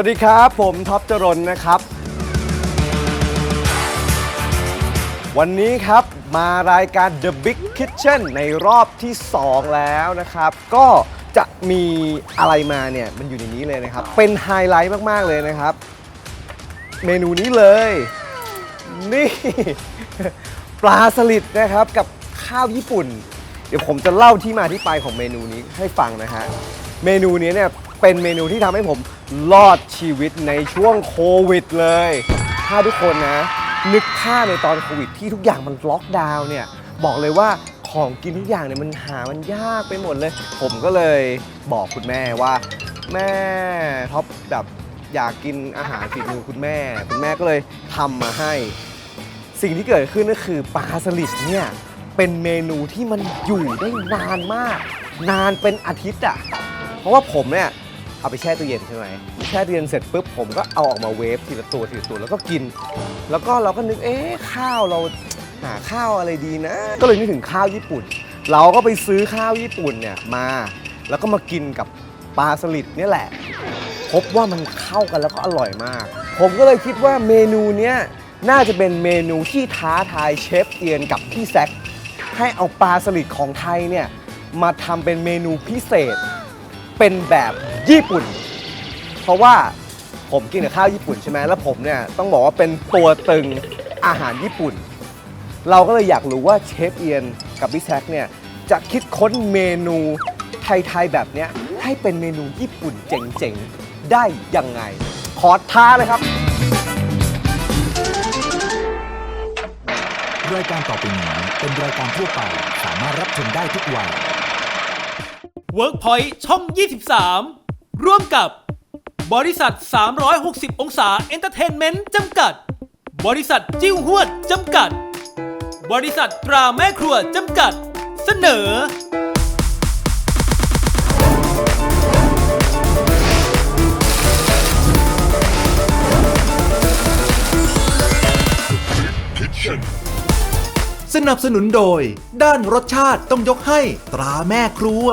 วัสดีครับ ผมท็อปจรนนะครับ วันนี้ครับมารายการ The Big Kitchen ในรอบที่ 2 แล้วนะครับ ก็จะมีอะไรมาเนี่ยมันอยู่ในนี้เลยนะครับ เป็นไฮไลท์มาก ๆ เลยนะครับ เมนูนี้เลย นี่ ปลาสลิดนะครับกับข้าวญี่ปุ่น เดี๋ยวผมจะเล่าที่มาที่ไปของเมนูนี้ให้ฟังนะฮะเมนูนี้เนี่ย เป็นเมนูที่ทำให้ผมรอดชีวิตในช่วงโควิดเลย ถ้าทุกคนนะ นึกภาพในตอนโควิดที่ทุกอย่างมันล็อกดาวน์เนี่ย บอกเลยว่าของกินทุกอย่างเนี่ยมันหามันยากไปหมดเลย ผมก็เลยบอกคุณแม่ว่า แม่ท็อปแบบอยากกินอาหารฝีมือคุณแม่ คุณแม่ก็เลยทำมาให้ สิ่งที่เกิดขึ้นก็คือปลาสลิดเนี่ยเป็นเมนูที่มันอยู่ได้นานมาก นานเป็นอาทิตย์อะเพราะว่าผมเนี่ย เอาไปแช่ตู้เย็นใช่ไหมแช่ตู้เย็นเสร็จปุ๊บผมก็เอาออกมาเวฟทีละตัวทีละตัวแล้วก็กิน แล้วก็เราก็นึกเอ๊ะข้าวเราหาข้าวอะไรดีนะ ก็เลยนึกถึงข้าวญี่ปุ่น เราก็ไปซื้อข้าวญี่ปุ่นเนี่ยมา แล้วก็มากินกับปลาสลิดเนี่ยแหละ พบว่ามันเข้ากันแล้วก็อร่อยมาก ผมก็เลยคิดว่าเมนูเนี้ยน่าจะเป็นเมนูที่ท้าทายเชฟเอียนกับพี่แซคให้เอาปลาสลิดของไทยเนี่ยมาทำเป็นเมนูพิเศษ เป็นแบบ ญี่ปุ่น เพราะว่าผมกินกับข้าวญี่ปุ่นใช่ไหมแล้วผมเนี่ยต้องบอกว่าเป็นตัวตึงอาหารญี่ปุ่น เราก็เลยอยากรู้ว่าเชฟเอียนกับพี่แซคเนี่ยจะคิดค้นเมนูไทยๆแบบเนี้ยให้เป็นเมนูญี่ปุ่นเจ๋งๆ ได้ยังไง ขอท้าเลยครับ รายการต่อไปนี้เป็นรายการทั่วไปสามารถรับชมได้ทุกวัย WorkPoint ช่อง 23 ร่วมกับบริษัท 360 องศาเอนเตอร์เทนเมนต์จำกัด บริษัทจิ้วหวดจำกัด บริษัทตราแม่ครัวจำกัด เสนอสนับสนุนโดย ด้านรสชาติต้องยกให้ตราแม่ครัว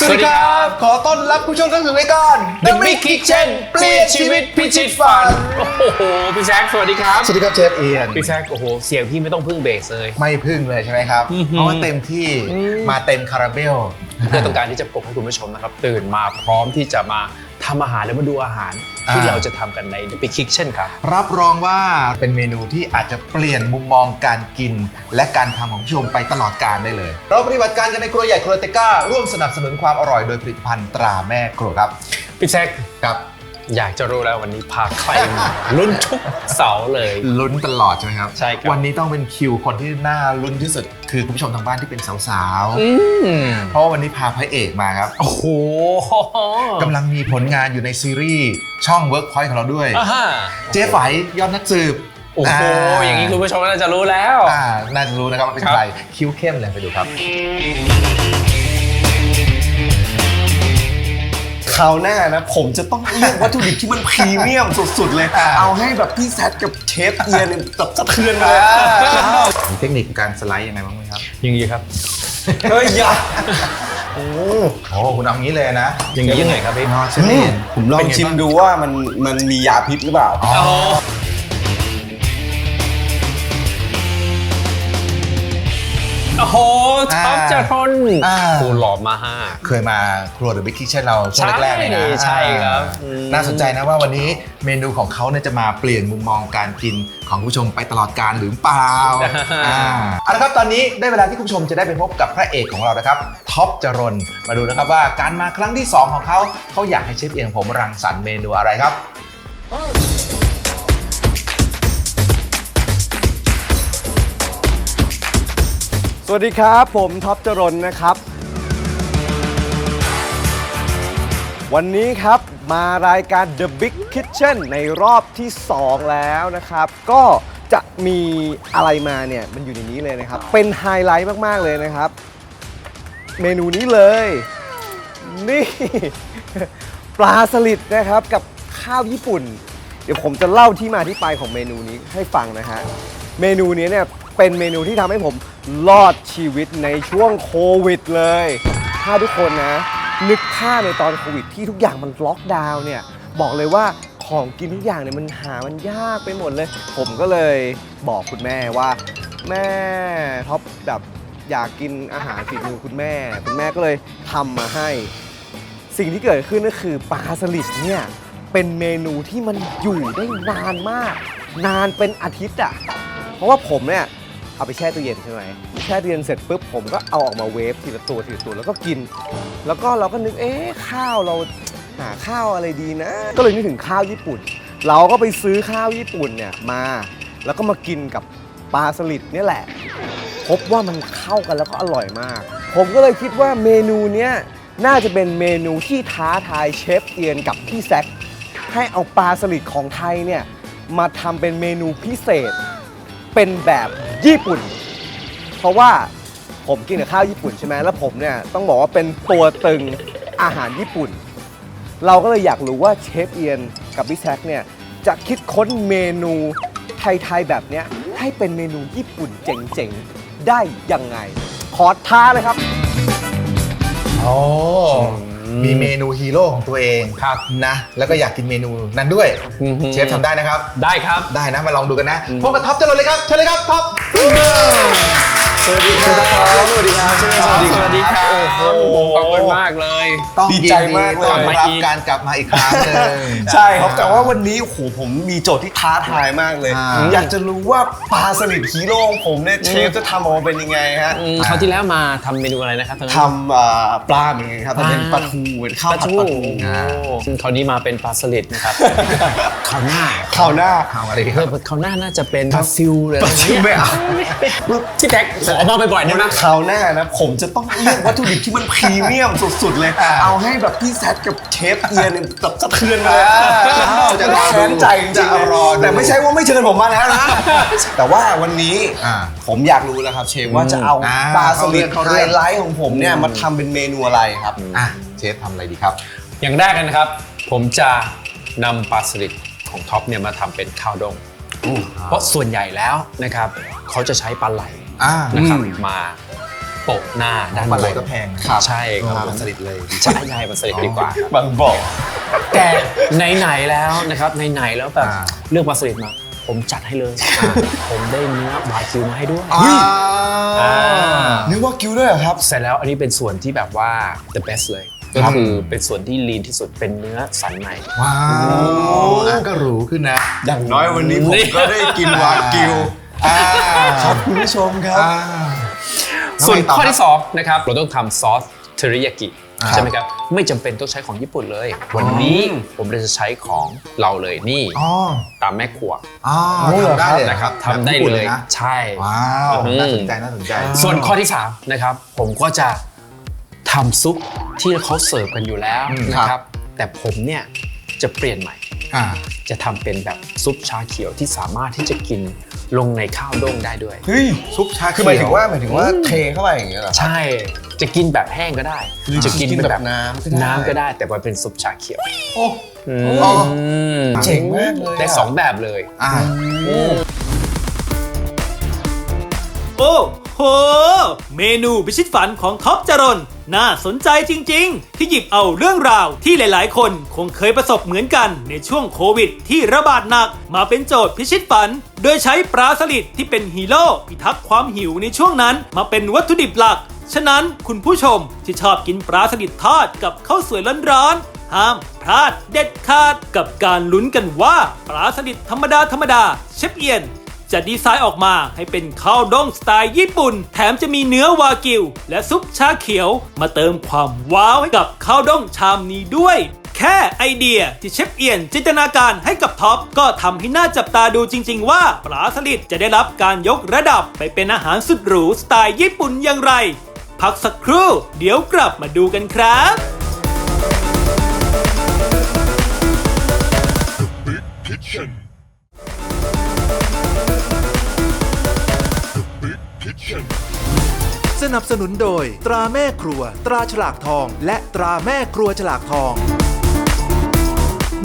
สวัสดีครับ ขอต้อนรับผู้ชมเข้าสู่รายการ The Big Kitchen เปลี่ยนชีวิตพิชิตฝัน โอ้โห พี่แซคสวัสดีครับ สวัสดีครับเชฟเอียน พี่แซคโอ้โห เสียงพี่ไม่ต้องพึ่งเบสเลย ไม่พึ่งเลยใช่ไหมครับ เพราะว่าเต็มที่มาเต็มคาราเบลเพื่อต้องการที่จะปลุกให้คุณผู้ชมนะครับ ตื่นมาพร้อมที่จะมา ทำอาหารแล้วมาดูอาหาร ที่อ่า เราจะทำกันใน The Big Kitchen ครับ รับรองว่าเป็นเมนูที่อาจจะเปลี่ยนมุมมองการกิน และการทำของผู้ชมไปตลอดกาลได้เลย เราปฏิบัติการกันในครัวใหญ่ครัวเตก้าร่วมสนับสนุนความอร่อยโดยผลิตภัณฑ์ตราแม่ครัวครับ พี่แซคครับ อยากจะรู้แล้ววันนี้พาใครมาลุ้นทุกเสาร์เลย ลุ้นตลอดใช่ไหมครับใช่ครับ วันนี้ต้องเป็นคิวคนที่น่าลุ้นที่สุด คือคุณผู้ชมทางบ้านที่เป็นสาวอืมๆ เพราะว่าวันนี้พาพระเอกมาครับโอ้โหกำลังมีผลงานอยู่ในซีรีส์ช่อง Workpoint ของเราด้วย อ่าฮะเจ๊ไฝยอดนักสืบโอ้โหอย่างนี้คุณผู้ชมน่าจะรู้แล้ว อ่าน่าจะรู้นะครับว่าเป็นครับใครคิ้วเข้มเลยไปดูครับ คราวหน้านะ ผมจะต้องเลือกวัตถุดิบที่มันพรีเมียมสุดๆเลยอ่าเอาให้แบบพี่แซคกับเชฟเอียนเนี่ยแบบสะเทือนไปเลยมีเทคนิคการสไลด์ยังไงบ้างไหมครับ อย่างนี้ครับ เฮ้ยอย่าโอ้โหคุณเอางี้เลยนะอย่างนี้ยังไงครับพี่นอเชฟเอียนผมลองชิมดูว่ามันมันมียาพิษหรือเปล่า โอ้โหท็อปจะทนอ่าโอ้หล่อมาห้า เคยมาครัวเดอะบิ๊กคิทเช่นเราช่วงแรกๆเลยนะใช่ครับอ่าอืม น่าสนใจนะว่าวันนี้เมนูของเขาเนี่ยจะมาเปลี่ยนมุมมองการกินของผู้ชมไปตลอดการหรือเปล่าอ่าเอาละครับตอนนี้ได้เวลาที่คุณผู้ชมจะได้ไปพบกับพระเอกของเรานะครับท็อปจรนมาดูนะครับว่าการมาครั้งที่2ของเขาเขาอยากให้เชฟเอียงผมรังสรรค์เมนูอะไรครับ สวัสดีครับ ผมท็อปจรนนะครับ วันนี้ครับมารายการ The Big Kitchen ในรอบที่ 2 แล้วนะครับ ก็จะมีอะไรมาเนี่ย มันอยู่ในนี้เลยนะครับ เป็นไฮไลท์มากๆเลยนะครับ เมนูนี้เลย นี่ ปลาสลิดนะครับกับข้าวญี่ปุ่น เดี๋ยวผมจะเล่าที่มาที่ไปของเมนูนี้ให้ฟังนะฮะเมนูนี้เนี่ย เป็นเมนูที่ทำให้ผมรอดชีวิตในช่วงโควิดเลย ถ้าทุกคนนะ นึกภาพในตอนโควิดที่ทุกอย่างมันล็อกดาวน์เนี่ย บอกเลยว่าของกินทุกอย่างเนี่ยมันหามันยากไปหมดเลย ผมก็เลยบอกคุณแม่ว่า แม่ท็อปแบบอยากกินอาหารฝีมือคุณแม่ คุณแม่ก็เลยทำมาให้ สิ่งที่เกิดขึ้นก็คือปลาสลิดเนี่ยเป็นเมนูที่มันอยู่ได้นานมาก นานเป็นอาทิตย์อะเพราะว่าผมเนี่ย เอาไปแช่ตู้เย็นใช่ไหมแช่ตู้เย็นเสร็จปุ๊บผมก็เอาออกมาเวฟทีละตัวทีละตัวแล้วก็กิน แล้วก็เราก็นึกเอ๊ะข้าวเราหาข้าวอะไรดีนะ ก็เลยนึกถึงข้าวญี่ปุ่น เราก็ไปซื้อข้าวญี่ปุ่นเนี่ยมา แล้วก็มากินกับปลาสลิดเนี่ยแหละ พบว่ามันเข้ากันแล้วก็อร่อยมาก ผมก็เลยคิดว่าเมนูเนี้ยน่าจะเป็นเมนูที่ท้าทายเชฟเอียนกับพี่แซคให้เอาปลาสลิดของไทยเนี่ยมาทำเป็นเมนูพิเศษ เป็นแบบ ญี่ปุ่น เพราะว่าผมกินกับข้าวญี่ปุ่นใช่ไหมแล้วผมเนี่ยต้องบอกว่าเป็นตัวตึงอาหารญี่ปุ่น เราก็เลยอยากรู้ว่าเชฟเอียนกับพี่แซคเนี่ยจะคิดค้นเมนูไทยๆแบบเนี้ยให้เป็นเมนูญี่ปุ่นเจ๋งๆ ได้ยังไง ขอท้าเลยครับ โอ้ มีเมนูฮีโร่ของตัวเองครับนะ แล้วก็อยากกินเมนูนั้นด้วยอือฮึเชฟทำได้นะครับ ได้ครับ ได้นะ มาลองดูกันนะพบกับท็อปเจริญเลยครับ เชิญเลยครับท็อป สวัสดีครับสวัสดีครับสวัสดีสวัสดีครับโอ้โหขอบคุณมากเลย ต้องดีใจมากเลยต้อนมารับอีกการกลับมาอีกครั้งหนึงใช่ครับแต่ว่าวันนี้โอ้โหผมมีโจทย์ที่ท้าทายมากเลยอ่าอยากจะรู้ว่าปลาสลิดฮีโร่ของผมเนี่ยเชฟจะทำออกมาเป็นยังไงฮะอืมคราวที่แล้วมาทำเมนูอะไรนะครับตอนนั้นทำเอ่อปลาเหมือนกันครับแต่เป็นปลาทูเป็นข้าวผัดปลาทูโอ้ซึ่งคราวนี้มาเป็นปลาสลิดนะครับคราวหน้าข้าวหน้าเอาอะไรคเอรัอบคราวหน้าน่าจะเป็นปลาซิลเลยปลาซิลไม่เอาพี่แท็กขอมาบ่อยๆได้ไหมคราวหน้านะผมจะต้องเลือกวัตถุดิบที่มันพรีเมียมสุดๆเลย อ่าเอาให้แบบพี่แซดกับเชฟเอียนเนี่ยแบบสะเทือนเลยอ่าจะจะรอดูแค้นใจจริงๆจะรอดู แต่ไม่ใช่ว่าไม่เชิญผมมาแล้วนะ แต่ว่าวันนี้อ่า ผมอยากรู้แล้วครับเชฟว่าจะเอาอ่าปลาสลิดเข้าไฮเรื่อง ไลท์ของผมเนี่ยมาทำเป็นเมนูอะไรครับ อะเชฟทำอะไรดีครับ อย่างแรกกันนะครับ ผมจะนำปลาสลิดของท็อปเนี่ยมาทำเป็นข้าวดองเพราะส่วนใหญ่แล้วนะครับ เขาจะใช้ปลาไหล อ่า นะครับอืมมาโปะหน้าด้านบนปลาไหลก็แพงนะครับใช่ครับ เอาปลาสลิดเลย ใช่ใช่ปลาสลิดดีกว่า บางบอก แต่ไหนๆแล้วนะครับไหนๆแล้วแบบอ่า เลือกปลาสลิดมา ผมจัดให้เลยผมได้เนื้อบาคิวมาให้ด้วยอ่าอ่า นึกว่ากิ้วด้วยเหรอครับ เสร็จแล้วอันนี้เป็นส่วนที่แบบว่า the best เลย ก็คือเป็นส่วนที่ลีนที่สุดเป็นเนื้อสันใน ว้าวอะก็หรูขึ้นนะ อย่างน้อยวันนี้ผมนี่ก็ได้กินวากิว อ่าครับคุณผู้ชมครับ อ่า ส่วนแล้วไงต่อข้อครับที่2นะครับเราต้องทำซอสเทริยากิอ่าใช่ไหมครับ ไม่จำเป็นต้องใช้ของญี่ปุ่นเลย วันนี้ผมเลยจะใช้ของเราเลยนี่อ๋อตามแม่ครัวอ๋อทำได้เลยนะครับแบบทำได้ญี่ปุ่นเลยนะใช่ ว้าวอืม น่าสนใจน่าสนใจส่วนข้อที่3นะครับผมก็จะทำซุปที่เขาเสิร์ฟกันอยู่แล้วอืมนะคครัรับบแต่ผมเนี่ยจะเปลี่ยนใหม่อ่า จะทำเป็นแบบซุปชาเขียวที่สามารถที่จะกินลงในข้าวด้งได้ด้วย เฮ้ยซุปชาคือหมายถึงว่าหมายถึงว่าเทเข้าไปอย่างเงี้ยเหรอ ใช่ จะกินแบบแห้งก็ได้หรือจะกินแบบน้ำก็ได้น้ำก็ได้ แต่ว่าเป็นซุปชาเขียว โอ้อือ๋อมเจ๋งมากเลยได้อะสองแบบเลยอ่าโอ้โห เมนูพิชิตฝันของท็อปจรน น่าสนใจจริง ๆ ที่หยิบเอาเรื่องราวที่หลาย ๆ คนคงเคยประสบเหมือนกันในช่วงโควิด ที่ระบาดหนักมาเป็นโจทย์พิชิตฝัน โดยใช้ปลาสลิดที่เป็นฮีโร่พิทักษ์ความหิวในช่วงนั้นมาเป็นวัตถุดิบหลัก ฉะนั้นคุณผู้ชมที่ชอบกินปลาสลิดทอดกับข้าวสวยร้อนๆห้ามพลาดเด็ดขาดกับการลุ้นกันว่าปลาสลิดธรรมดาธรรมดาเชฟเอียน จะดีไซน์ออกมาให้เป็นข้าวด้งสไตล์ญี่ปุ่น แถมจะมีเนื้อวากิว และซุปชาเขียว มาเติมความว้าวให้กับข้าวด้งชามนี้ด้วยแค่ไอเดียที่เชฟเอียนจินตนาการให้กับท็อป ก็ทำให้น่าจับตาดูจริง ๆ ว่าปลาสลิดจะได้รับการยกระดับไปเป็นอาหารสุดหรูสไตล์ญี่ปุ่นอย่างไร พักสักครู่ เดี๋ยวกลับมาดูกันครับ สนับสนุนโดย ตราแม่ครัว ตราฉลากทอง และตราแม่ครัวฉลากทอง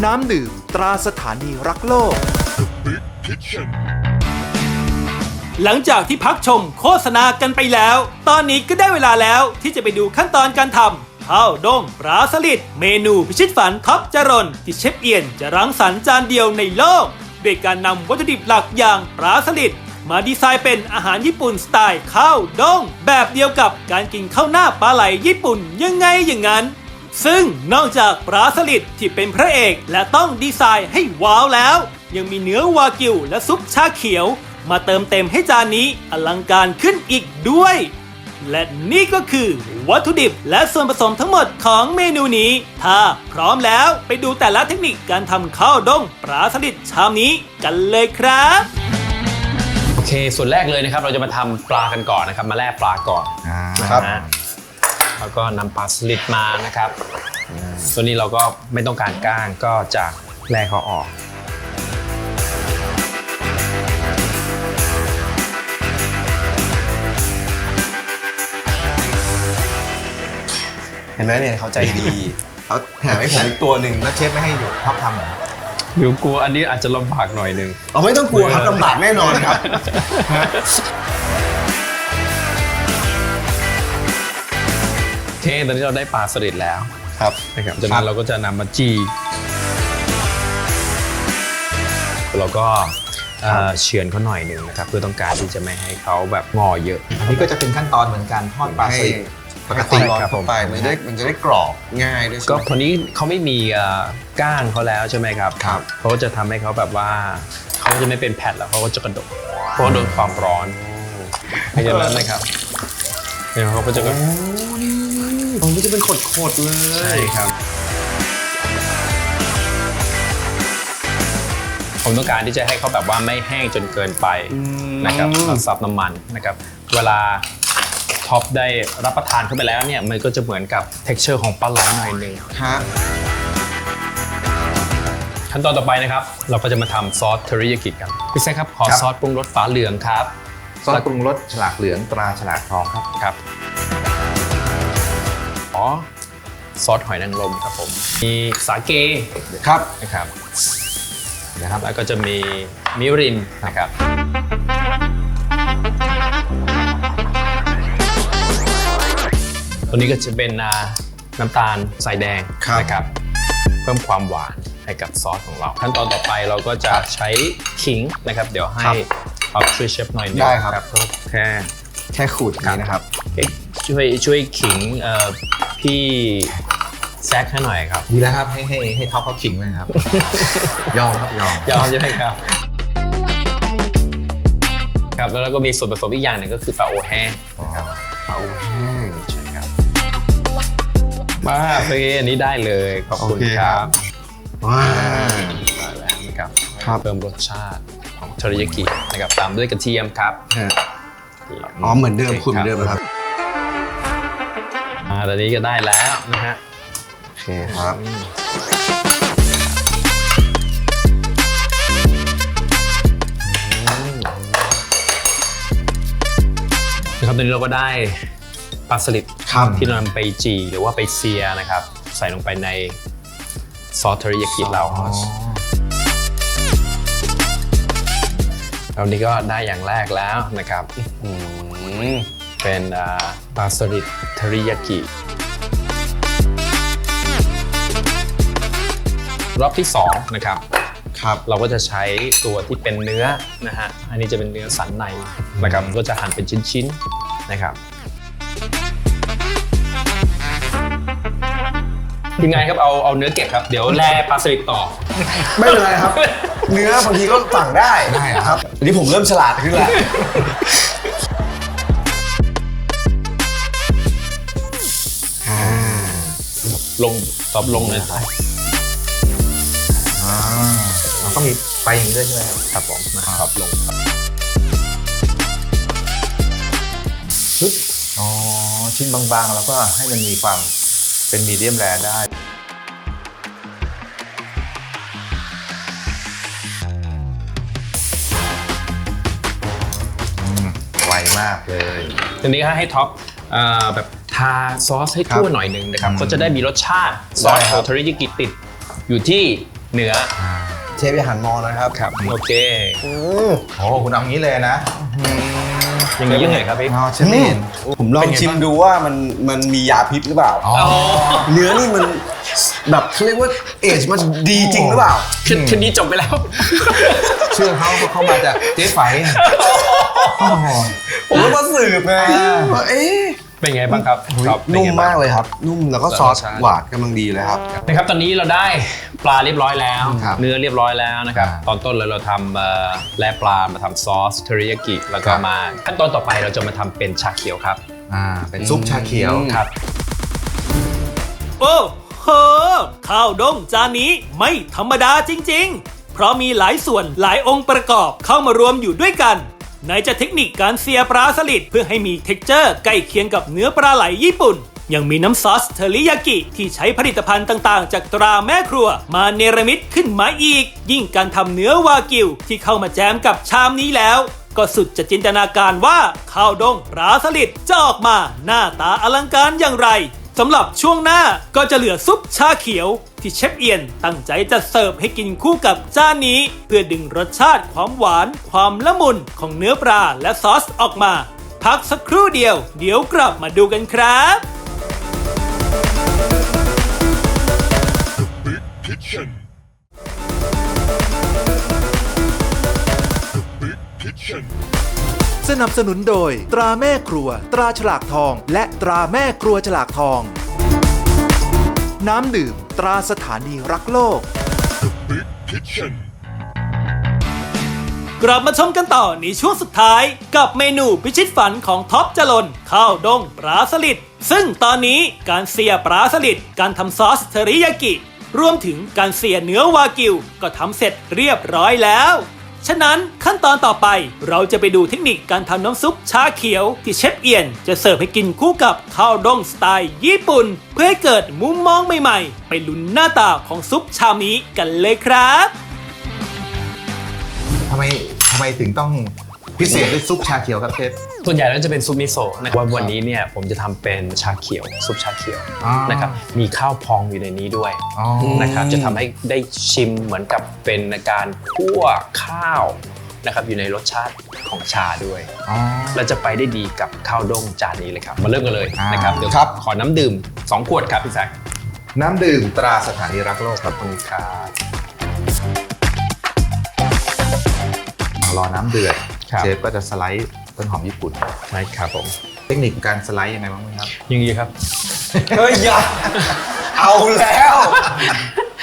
น้ำดื่ม ตราสถานีรักโลก หลังจากที่พักชมโฆษณากันไปแล้ว ตอนนี้ก็ได้เวลาแล้วที่จะไปดูขั้นตอนการทำข้าวด้งปลาสลิดเมนูพิชิตฝันท็อปจรนที่เชฟเอียนจะรังสรรค์จานเดียวในโลก ด้วยการนำวัตถุดิบหลักอย่างปลาสลิด มาดีไซน์เป็นอาหารญี่ปุ่นสไตล์ข้าวด้ง แบบเดียวกับการกินข้าวหน้าปลาไหลญี่ปุ่นยังไงอย่างนั้น ซึ่งนอกจากปลาสลิดที่เป็นพระเอกและต้องดีไซน์ให้ว้าวแล้ว ยังมีเนื้อวากิวและซุปชาเขียว มาเติมเต็มให้จานนี้อลังการขึ้นอีกด้วย และนี่ก็คือวัตถุดิบและส่วนผสมทั้งหมดของเมนูนี้ ถ้าพร้อมแล้วไปดูแต่ละเทคนิคการทำข้าวด้งปลาสลิดชามนี้กันเลยครับ อเคส่วนแรกเลยนะครับ เราจะมาทำปลากันก่อนนะครับ มาแล่ปลาก่อนครับ นะฮะแล้วก็นำปลาสลิดมานะครับตัวนี้เราก็ไม่ต้องการก้างก็จะแล่เขาออก เห็นไหมเนี่ยเขาใจดี เขาแถมให้ผมอีกตัวหนึ่งแล้วเชฟไม่ให้อยู่ท็อปทำเหรอ เดี๋ยวกลัวอันนี้อาจจะลำบากหน่อยหนึงเราไม่ต้องกลัวครับลำบากแน่นอนครับโอเคตอนนี้เราได้ปลาสลิดแล้วครับนะครับจากนั้นเราก็จะนำมาจีเราก็เอ่อเฉือนเขาหน่อยหนึ่งนะครับ เพื่อต้องการที่จะไม่ให้เขาแบบงอเยอะ อันนี้ก็จะเป็นขั้นตอนเหมือนการทอดปลาสลิด ปกติติร้อนครับผเข้ามไปมันจะได้มันจะได้กรอบง่ายด้วยใช่ก็ไหม คนนี้เขาไม่มีเอ่อก้างเขาแล้วใช่ไหมครับครับ เขาก็จะทำให้เขาแบบว่าเขาจะไม่เป็นแผ่นแล้วเขาก็จะกระดกเพราะว่าโดนความร้อนเพราะฉะนั้นนะครับเนี่ยเขาก็จะแบบมันก็จะเป็นขดๆเลยใช่ครับ ผมต้องการที่จะให้เขาแบบว่าไม่แห้งจนเกินไปนะครับแล้วซับน้ำมันนะครับ เวลา ท็อปได้รับประทานเข้าไปแล้วเนี่ยมันก็จะเหมือนกับ t e x t อร์ของปลาไหลหน่อยหนึงฮะขั้นตอนต่อไปนะครับ เราก็จะมาทำซอสเทอริยากิกันพี่แซคครับขอครับซอสปรุงรสฟ้าเหลืองครับซอสปรุงรสฉลากเหลืองตราฉลากทองครับครับอ๋อซอสหอยนางรมครับผมมีสาเกครับนะครับนะครับแล้วก็จะมีมิรินนะครับ ตัวนี้ก็จะเป็นอ่าน้ำตาลสายแดงครับ นะครับ เพิ่มความหวานให้กับซอสของเรา ขั้นตอนต่อไปเราก็จะใช้ขิงนะครับ เดี๋ยวให้เอาช่วยเชฟหน่อยหนึงได้ครับ ก็แค่ แค่ขูดอย่างนี้นะครับ เอ๊ะช่วยช่วยขิงเอ่อพี่แซคให้หน่อยครับ ดีแล้วครับ ให้ให้ให้ท็อปเขาขิงเลยครับ ยอมครับยอม ยอมใช่ไหมครับ ครับแล้วเราก็มีส่วนผสมอีกอย่างหนึ่งก็คือปลาโอแห้งนะครับปลาโอแห้งใช่ครับ มาโอเคอันนี้ได้เลย ขอบคุณโอเคคครัรับ บว้ามาแล้วนะครับครับ เพิ่มรสชาติของเทอริยากินะครับตามด้วยกระเทียมครับฮะอ๋อเหมือนเดิมคุณเหมือนเดิมนะครับอ่าตอนนี้ก็ได้แล้วนะฮะโอเคครับนะครับตอนนี้เราก็ได้ ปลาสลิดครับที่เรานำไปจีหรือว่าไปเซียนะครับ ใส่ลงไปในซอสเทอริยากิเราเรานี้ก็ได้อย่างแรกแล้วนะครับอืมเป็นอ่าปลาสลิดเทอริยากิรอบที่สองนะครับครับเราก็จะใช้ตัวที่เป็นเนื้อนะฮะอันนี้จะเป็นเนื้อสันในนะครับก็จะหั่นเป็นชิ้นๆนะครับ ทีมงานครับเอาเอาเนื้อเก็บครับเดี๋ยวแล่ปลาสลิดต่อ ไม่เป็นไรครับ เนื้อบางทีก็สั่งได้ได้เหรอครับอันนี้ผมเริ่มฉลาดขึ้นแล้ว ลงตอบลงเลยอ่าเราต้องมีไปอย่างนี้ด้วยใช่ไหมครับครับผมนะครับลงครับปึ๊บอ๋อชิ้นบางๆ แล้วก็ให้มันมีความ เป็นมีเดียมแรได้อืมไวมากเลยทีนี้ให้ท็อปเอ่อแบบทาซอสให้ทั่วหน่อยหนึงนะครับก็จะได้มีรสชาติซอสได้ขครัอบงเทอริยากิติดอยู่ที่เนื้อเชฟอย่าหันมองนะครับ ครับ โอเคโอ้คุณเอางี้เลยนะอ ย่างนี้ยังไงครับพี่ อ๋อเชฟไม่เห็นผมลองชิมดูว่ามันมันมียาพิษหรือเปล่าอ๋อเนื้อนี่มันแบบเขาเรียกว่าเอจมันดีจริงหรือเปล่า คืนคืนนี้จบไปแล้ว เชื่อเขาเขาเข้ามาจากเจ๊ไฝโอ้โหผมก็มาสืบไงว่าเอ๊ะ เป็นไงบ้างครับครับเป็นนุ่มไงบ้ง มากเลยครับ นุ่มแล้วก็ซอสรสชาติหวานกำลังดีเลยครับ นะครับตอนนี้เราได้ปลาเรียบร้อยแล้ว ครับเนื้อเรียบร้อยแล้วนะครับอ่าตอนต้นเลยเราทำเอ่อแล่ปลามาทำซอสเทริยากิแล้วก็ครับ มาขั้นตอนต่อไปเราจะมาทำเป็นชาเขียวครับอ่าเป็นซุปชาเขียว ครับ โอ้โห ข้าวด้งจานนี้ไม่ธรรมดาจริง ๆ เพราะมีหลายส่วนหลายองค์ประกอบเข้ามารวมอยู่ด้วยกัน ไหนจะเทคนิคการเสียปลาสลิดเพื่อให้มีเท็กเจอร์ใกล้เคียงกับเนื้อปลาไหลญี่ปุ่น ยังมีน้ำซอสเทอริยากิที่ใช้ผลิตภัณฑ์ต่างๆ จากตราแม่ครัว มาเนรมิตขึ้นมาอีก ยิ่งการทำเนื้อวากิวที่เข้ามาแจมกับชามนี้แล้ว ก็สุดจะจินตนาการว่าข้าวดงปลาสลิดจะออกมาหน้าตาอลังการอย่างไร สำหรับช่วงหน้าก็จะเหลือซุปชาเขียว ที่เชฟเอียนตั้งใจจะเสิร์ฟให้กินคู่กับจานนี้ เพื่อดึงรสชาติความหวาน ความละมุนของเนื้อปลาและซอสออกมา พักสักครู่เดียว เดี๋ยวกลับมาดูกันครับ สนับสนุนโดย ตราแม่ครัว ตราฉลากทอง และตราแม่ครัวฉลากทอง น้ำดื่ม ตราสถานีรักโลก กลับมาชมกันต่อในช่วงสุดท้ายกับเมนูพิชิตฝันของท็อปจรนข้าวด้งปลาสลิดซึ่งตอนนี้การเสียปลาสลิดการทำซอสเทริยากิ รวมถึงการเสียเนื้อวากิว ก็ทำเสร็จเรียบร้อยแล้ว ฉะนั้นขั้นตอนต่อไปเราจะไปดูเทคนิคการทำน้ำซุปชาเขียว ที่เชฟเอียน จะเสิร์ฟให้กินคู่กับข้าวด้งสไตล์ญี่ปุ่น เพื่อให้เกิดมุมมองใหม่ๆ ไปลุ้นหน้าตาของซุปชามนี้กันเลยครับทำไมทำไมถึงต้องพิเศษด้วยซุปชาเขียวครับเชฟ ส่วนใหญ่แล้วจะเป็นซุปมิโซะนะครับว่าวันนี้เนี่ยผมจะทำเป็นชาเขียวซุปชาเขียวอ๋อนะครับมีข้าวพองอยู่ในนี้ด้วยอ๋อนะครับจะทำให้ได้ชิมเหมือนกับเป็นการคั่วข้าวนะครับอยู่ในรสชาติของชาด้วย อ๋อ เราจะไปได้ดีกับข้าวด้งจานนี้เลยครับ มาเริ่มกันเลยอ่านนะครับเดี๋ยวครับ ขอน้ำดื่ม 2 ขวดครับพี่แซคน้ำดื่มตราสถานีรักโลกขอบคุณครับรอน้ำเดือด ครับ เชฟก็จะสไลด์ ต้นหอมญี่ปุ่น ใช่ครับผม เทคนิคการสไลด์ยังไงบ้างไหมครับ อยังนี้ครับ เฮ้ยอย่าเอาแล้ว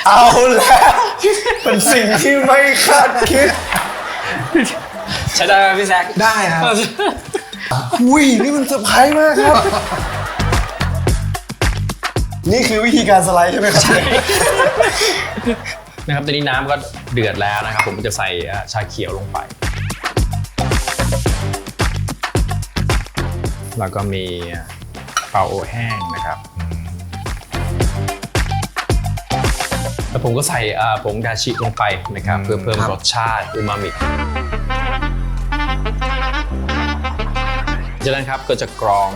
เอาแล้ว เป็นสิ่งที่ไม่คาดคิด ใช้ได้ไหมพี่แซคได้ครับ อุ้ยนี่มันเซอร์ไพรส์มากครับ นี่คือวิธีการสไลด์ใช่ไหมครับ นะครับตอนนี้น้ำก็เดือดแล้วนะครับ ผมจะใส่เอ่อชาเขียวลงไป แล้วก็มีเปาโอแห้งนะครับแล้วผมก็ใส่เอ่อผงดาชิลงไปนะครับอืมเพื่อเพิ่มครับรสชาติอูมามิจากนั้นครับก็จะกรอง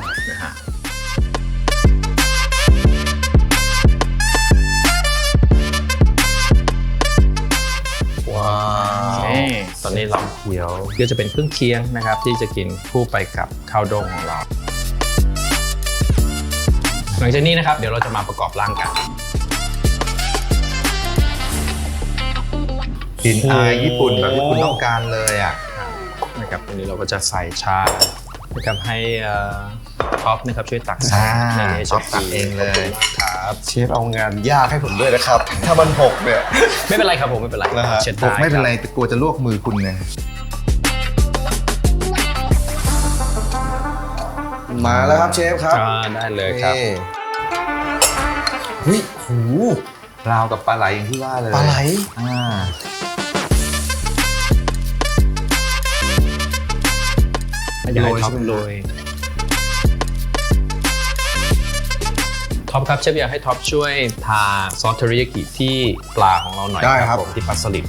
ตอนนี้เราเขียวก็จะเป็นเครื่องเคียงนะครับ ที่จะกินคู่ไปกับข้าวด้งของเรา หลังจากนี้นะครับเดี๋ยวเราจะมาประกอบร่างกันกลิ่นอายญี่ปุ่นแบบที่คุณต้องการเลยอะนะครับตรงนี้เราก็จะใส่ชา นะครับให้เอ่อท็อปนะครับช่วยตักใส่อ่าในนี้ท็อปตักเองเลย ครับเชฟเอางานยากให้ผมด้วยนะครับ ถ้ามันหกเนี่ยไม่เป็นไรครับผมไม่เป็นไรนะฮะเช็ดผมได้ไม่เป็นไรคบแต่กลัวจะลวกมือคุณไงมาแล้วครับเชฟครับอ่าได้เลยครับนี่หุ้ยหูราวกับปลาไหลอย่างที่ว่าเลยปลาไหลอ่า อยากให้โรยท็อปใช่ไหมโรยท็อปครับเชฟอยากให้ท็อปช่วยทาซอสเทอริยากิที่ปลาของเราหน่อยได้ครับผมที่ปลาสลิด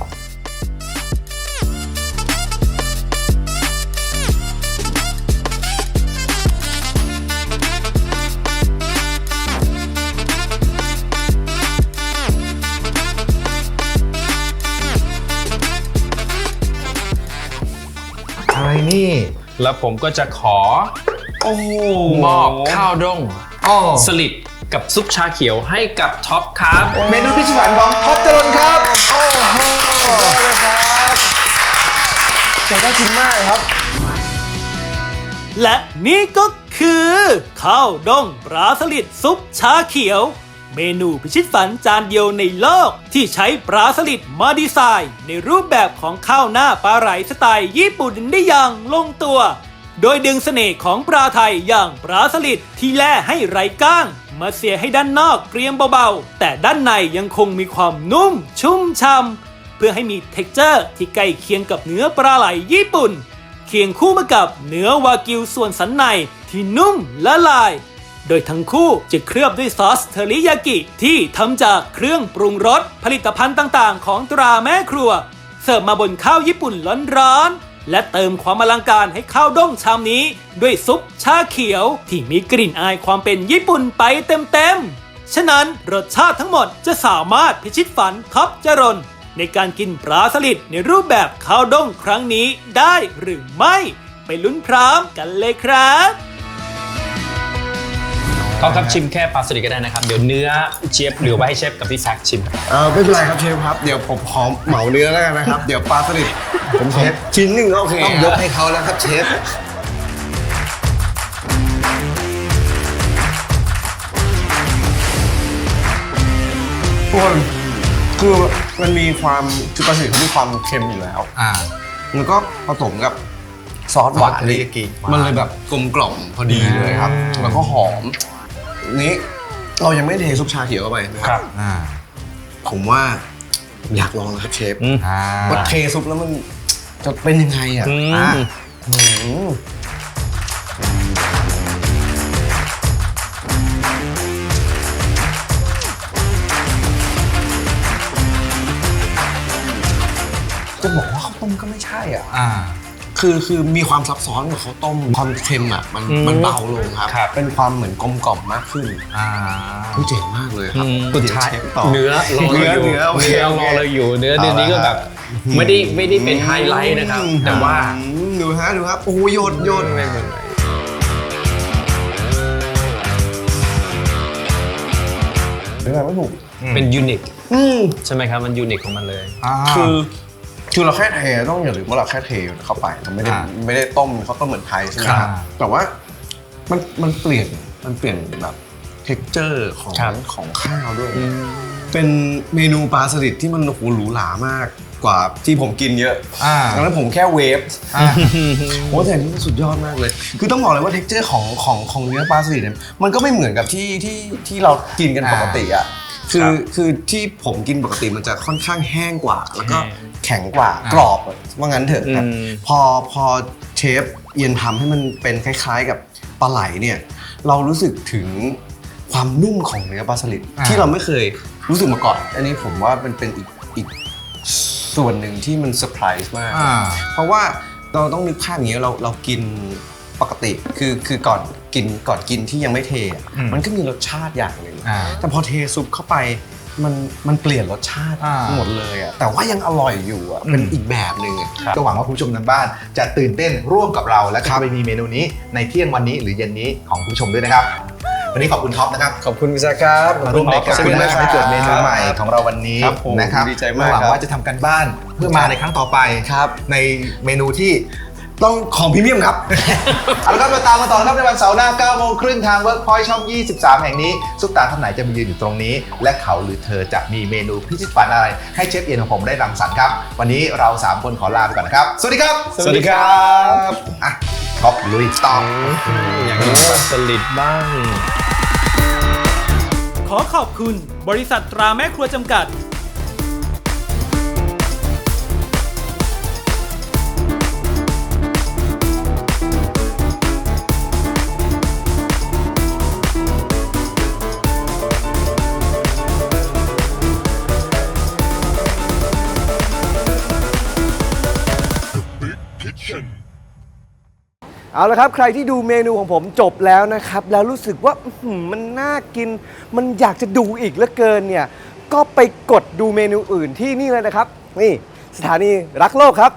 แล้วผมก็จะขอโอ้โหมอบข้าวด้งอ๋อสลิดกับซุปชาเขียวให้กับท็อปครับเมนูพิชิตฝันของท็อปจรนครับโอ้โหเลยครับจะได้กินมากครับ และนี่ก็คือ ข้าวด้งปลาสลิดซุปชาเขียว เมนูพิชิตฝันจานเดียวในโลก ที่ใช้ปลาสลิดมาดีไซน์ ในรูปแบบของข้าวหน้าปลาไหลสไตล์ญี่ปุ่นได้อย่างลงตัว โดยดึงเสน่ห์ของปลาไทยอย่างปลาสลิดที่แล่ให้ไร้ก้าง มาเสียให้ด้านนอกเกรียมเบาๆ แต่ด้านในยังคงมีความนุ่ม ชุ่มช่ำเพื่อให้มีเท็กเจอร์ที่ใกล้เคียงกับเนื้อปลาไหลญี่ปุ่น เคียงคู่มากับเนื้อวากิวส่วนสันในที่นุ่มละลาย โดยทั้งคู่จะเคลือบด้วยซอสเทอริยากิ ที่ทำจากเครื่องปรุงรส ผลิตภัณฑ์ต่างๆ ของตราแม่ครัว เสิร์ฟมาบนข้าวญี่ปุ่นร้อนๆและเติมความอลังการให้ข้าวด้งชามนี้ ด้วยซุปชาเขียว ที่มีกลิ่นอายความเป็นญี่ปุ่นไปเต็มๆ ฉะนั้นรสชาติทั้งหมดจะสามารถพิชิตฝันท็อปจรนในการกินปลาสลิดในรูปแบบข้าวด้งครั้งนี้ได้หรือไม่ ไปลุ้นพร้อมกันเลยครับ ท็อปครับชิมแค่ปลาสลิดก็ได้นะครับ เดี๋ยวเนื้อเชฟเหลือไว้ให้เชฟกับพี่แซคชิมเออไม่เป็นไรครับเชฟครับ เดี๋ยวผมขอเหมาเนื้อแล้วกันนะครับ เดี๋ยวปลาสลิดผมเชฟชิ้นหนึ่งก็โอเคต้องยกให้เขาแล้วครับเชฟทุกคนคือมันมีความคือปลาสลิดเขามีความเค็มอยู่แล้ว อ่ามันก็ผสมกับซอสหวานซอสเทริยากิมันเลยแบบกลมกล่อมพอดีเลยครับ แล้วก็หอม นี้เรายังไม่เทซุปชาเขียวเข้าไปนะคครัรับบอ่าผมว่าอยากลองนะครับเชฟอืม อ่าว่าเทซุปแล้วมันจะเป็นยังไงอะอืมอะอืมจะบอกว่าข้าวต้มก็ไม่ใช่อะ อ่า คือคือมีความซับซ้อนกับข้าวต้มความเค็มอะมันอืมมันเบาลงครับ ครับ เป็นความเหมือนกลมกล่อมมากขึ้นอ่า ผู้เจ๋งมากเลยครับอืม สุดท้ายต่อ เนื้อรอเราอยู่เนื้อเนื้อโอเคเนื้อโอรเคอเราอยู่เนื้อเดือนนี้ก็แบบ ไม่ได้ไม่ได้เป็นไฮไลท์นะครับแต่ว่า อืมดูฮะดูครับโอ้โหโยนโยนไม่เป็นไรเป็นไรไม่ถูกเป็นยูนิคอืมใช่ไหมครับ มันยูนิคของมันเลย คือ คือเราแค่เทต้องอย่าลืมว่าเราแค่เทเข้าไปเราไม่ได้อ่าไม่ได้ต้มเขาต้มเหมือนไทยใช่ไหมคครัรับบแต่ว่ามันมันเปลี่ยนมันเปลี่ยนแบบเท็กเจอร์ของครับ ของข้าวด้วย เป็นเมนูปลาสลิดที่มันโอ้โหหรูหรามากกว่าที่ผมกินเยอะอ่าดังนั้นผมแค่เวฟ อ่า โอ้แต่อันนี่มันสุดยอดมากเลย คือต้องบอกเลยว่าเท็กเจอร์ของของของเนื้อปลาสลิดเนี่ยมันก็ไม่เหมือนกับที่ที่ที่เรากินกันปกติอะ คือครับคือที่ผมกินปกติมันจะค่อนข้างแห้งกว่า แล้วก็แห้งแข็งกว่าอ่ากรอบอะว่างั้นเถอะครับอืมพอพอเชฟเอียนทำให้มันเป็นคล้าย ๆ กับปลาไหลเนี่ยเรารู้สึกถึงความนุ่มของเนื้อปลาสลิดอ่าที่เราไม่เคยรู้สึกมาก่อน อันนี้ผมว่ามันเป็นอีกอีกส่วนหนึ่งที่มันเซอร์ไพรส์มากอ่าเพราะว่าเราต้องนึกภาพอย่างนี้เราเรากินปกติคือคือก่อน กินก่อนกินที่ยังไม่เทอะอืมมันก็มีรสชาติอย่างหนึ่งอ่าแต่พอเทซุปเข้าไปมันมันเปลี่ยนรสชาติอ่าหมดเลยอะแต่ว่ายังอร่อยอยู่อะเป็นอืม อีกแบบหนึ่งอะ ก็หวังว่าคุณผู้ชมทางบ้านจะตื่นเต้นร่วมกับเราและก็ไปมีเมนูนี้ในเที่ยงวันนี้หรือเย็นนี้ของคุณผู้ชมด้วยนะครับ วันนี้ขอบคุณท็อปนะครับขอบคุณพี่แซคครับ มาร่วมรายการขอบคุณนะนะคครัรับบให้เกิดเมนูใหม่ของเราวันนี้ครับผมนะครับดีใจมากหวังครับ ว่าจะทำกันบ้านเพื่อมาในครั้งต่อไป ครับ ในเมนูที่ ต้องของพรีเมียมครับ เอาละครับมาตามกันต่อนะครับในวันเสาร์หน้า9โมงครึ่งทาง Workpoint ช่อง 23 แห่งนี้ ซุปตาท่านไหนจะมายืนอยู่ตรงนี้ และเขาหรือเธอจะมีเมนูพิชิตฝันอะไร ให้เชฟเอียนของผมได้รังสรรค์ครับ วันนี้เรา 3 คนขอลาไปก่อนนะครับ สวัสดีครับสวัสดีครับ อะท็อปลุยต่ออยากกินปลาสลิดบ้าง ขอขอบคุณ บริษัทตราแม่ครัวจำกัด เอาละครับใครที่ดูเมนูของผมจบแล้วนะครับ แล้วรู้สึกว่าอื้อหือมันน่ากิน มันอยากจะดูอีกเหลือเกินเนี่ย ก็ไปกดดูเมนูอื่นที่นี่เลยนะครับ นี่สถานีรักโลกครับ